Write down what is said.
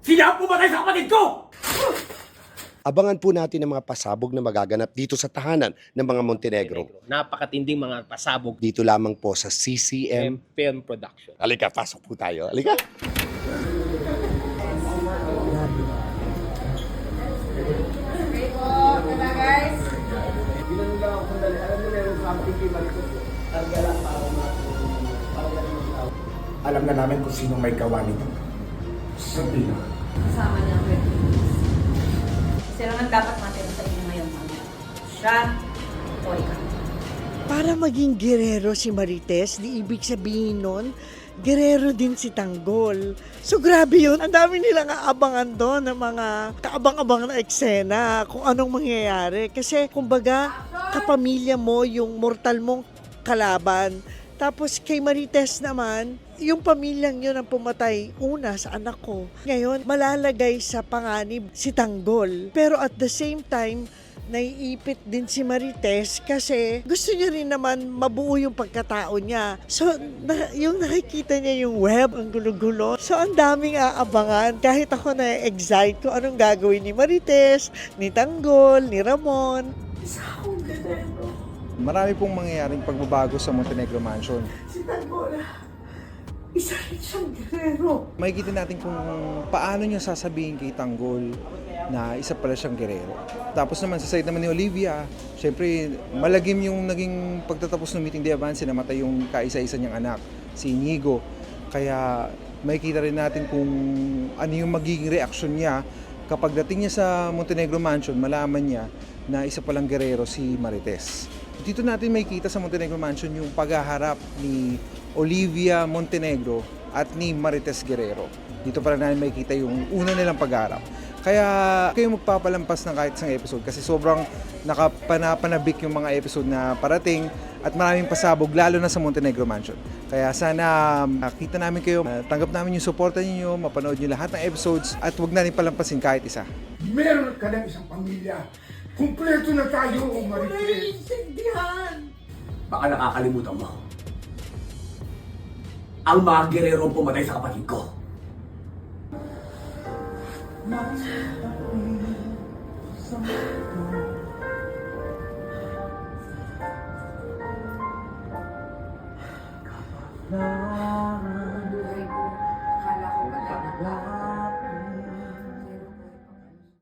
Sila ang pumatay sa kapatid ko! Abangan po natin ang mga pasabog na magaganap dito sa tahanan ng mga Montenegro. Napakatinding mga pasabog Dito lamang po sa CCM. film production. Halika, pasok po tayo. Halika. Alam na namin kung sino may gawa nito. Sabihin na. Kasama niya ang Red Sila ang dapat natin sa inyo ngayon, ma'am. Siya o ikaw. Para maging gerero si Marites, di ibig sabihin nun, gerero din si Tanggol. So grabe yun. Ang dami nilang aabangan doon ng mga kaabang-abang na eksena kung anong mangyayari. Kasi kumbaga, kapamilya mo yung mortal mong kalaban. Tapos kay Marites naman, yung pamilyang yun ang pumatay una sa anak ko. Ngayon, malalagay sa panganib si Tanggol. Pero at the same time, naiipit din si Marites kasi gusto niya rin naman mabuo yung pagkatao niya. So, na, yung nakikita niya yung web, ang gulo-gulo. So, ang daming aabangan. Kahit ako na-excite ko anong gagawin ni Marites, ni Tanggol, ni Ramon. Marami pong mangyayaring pagbabago sa Montenegro Mansion. Si Tanggol, isa rin siyang gerero. Makikita natin kung paano niya sasabihin kay Tanggol na isa pala siyang gerero. Tapos naman sa side naman ni Olivia, syempre malagim yung naging pagtatapos ng meeting de avance, namatay yung kaisa-isa niyang anak, si Inigo. Kaya makikita rin natin kung ano yung magiging reaksyon niya kapag dating niya sa Montenegro Mansion, malaman niya na isa palang gerero si Marites. Dito natin makikita sa Montenegro Mansion yung paghaharap ni Olivia Montenegro at ni Marites Guerrero. Dito pa lang natin makikita yung una nilang pagharap. Kaya kayo magpapalampas ng kahit isang episode kasi sobrang nakapanapanabik yung mga episode na parating at maraming pasabog lalo na sa Montenegro Mansion. Kaya sana makita namin kayo, uh, tanggap namin yung suporta niyo, mapanood niyo lahat ng episodes at huwag natin palampasin kahit isa. Meron ka ng isang pamilya. Kumpleto na tayo, Marites. Naiintindihan. Baka nakakalimutan mo. Ang mga ang pumatay sa kapatid ko.